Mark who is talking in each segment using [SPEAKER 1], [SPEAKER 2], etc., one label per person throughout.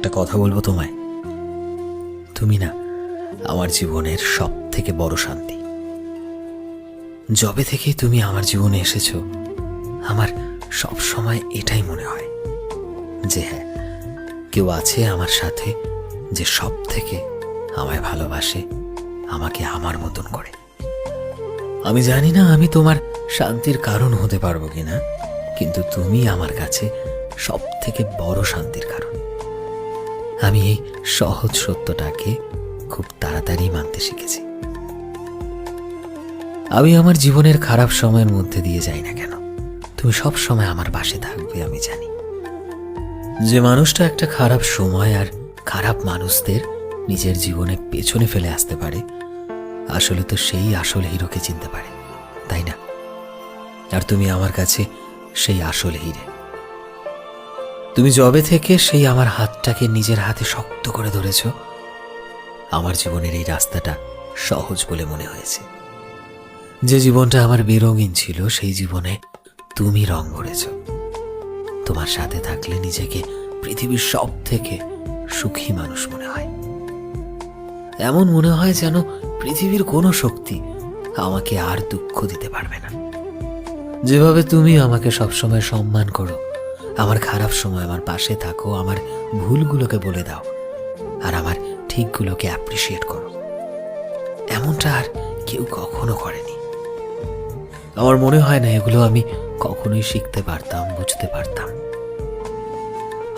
[SPEAKER 1] একটা কথা বলব তোমায়। তুমি না আমার জীবনের সব থেকে বড় শান্তি। যবে থেকে তুমি আমার জীবনে এসেছ, আমার সব সময় এটাই মনে হয় যে হ্যাঁ কেউ আছে আমার সাথে যে সব থেকে আমায় ভালোবাসে, আমাকে আমার মতন করে। আমি জানি না আমি তোমার শান্তির কারণ হতে পারব কিনা, কিন্তু তুমি আমার কাছে সব থেকে বড় শান্তির কারণ। আমি এই সহজ সত্যটাকে খুব তাড়াতাড়ি মানতে শিখেছি। আমি আমার জীবনের খারাপ সময়ের মধ্যে দিয়ে যাই না কেন? তুমি সব সময় আমার পাশে থাকবে, আমি জানি। যে মানুষটা একটা খারাপ সময় আর খারাপ মানুষদের নিজের জীবনে পেছনে ফেলে আসতে পারে, আসলে তো সেই আসল হিরোকে চিনতে পারে, তাই না? আর তুমি আমার কাছে সেই আসল হিরে। তুমি জবে থেকে সেই আমার হাতটাকে নিজের হাতে শক্ত করে ধরেছ, আমার জীবনের এই রাস্তাটা সহজ বলে মনে হয়েছে। যে জীবনটা আমার বেরঙিন ছিল, সেই জীবনে তুমি রং ভরেছ তোমার সাথে থাকলে নিজেকে পৃথিবীর সব থেকে সুখী মানুষ মনে হয়। এমন মনে হয় যেন পৃথিবীর কোনো শক্তি আমাকে আর দুঃখ দিতে পারবে না। যেভাবে তুমি আমাকে সবসময় সম্মান করো আমার খারাপ সময় আমার পাশে থাকো, আমার ভুলগুলোকে বলে দাও, আর আমার ঠিকগুলোকে অ্যাপ্রিসিয়েট করো। এমনটা আর কেউ কখনো করেনি। আমার মনে হয় না এগুলো আমি কখনোই শিখতে পারতাম, বুঝতে পারতাম।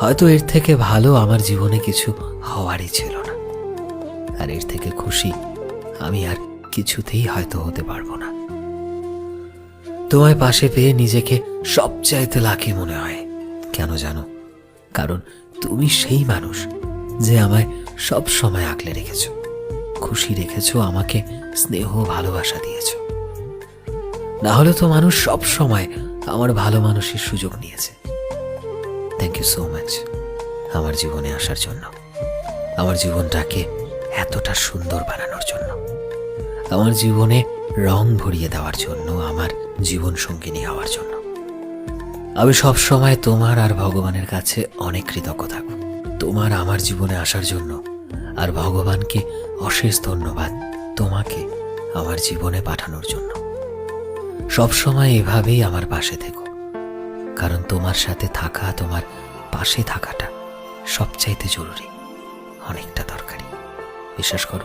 [SPEAKER 1] হয়তো এর থেকে ভালো আমার জীবনে কিছু হওয়ারই ছিল না। আর এর থেকে খুশি আমি আর কিছুতেই হয়তো হতে পারব না। তোমায় পাশে পেয়ে নিজেকে সবচাইতে লাকি মনে হয়। কেন জানো? কারণ তুমি সেই মানুষ যে আমায় সব সময় আগলে রেখেছো। খুশি রেখেছো, আমাকে স্নেহ, ভালোবাসা দিয়েছ। না হলে তো মানুষ সব সময় আমার ভালো মানুষের সুযোগ নিয়েছে। থ্যাংক ইউ সো মাচ আমার জীবনে আসার জন্য। আমার জীবনটাকে এতটা সুন্দর বানানোর জন্য। আমার জীবনে রং ভরিয়ে দেওয়ার জন্য, আমার জীবন সঙ্গিনী হওয়ার জন্য। আমি সব সময় তোমার আর ভগবানের কাছে অনেক কৃতজ্ঞ থাকব। তোমার আমার জীবনে আসার জন্য আর ভগবানকে অশেষ ধন্যবাদ তোমাকে আমার জীবনে পাঠানোর জন্য। সব সময় এভাবেই আমার পাশে থেকো। কারণ তোমার সাথে থাকা, তোমার পাশে থাকাটা সবচাইতে জরুরি, অনেকটা দরকারি। বিশ্বাস করো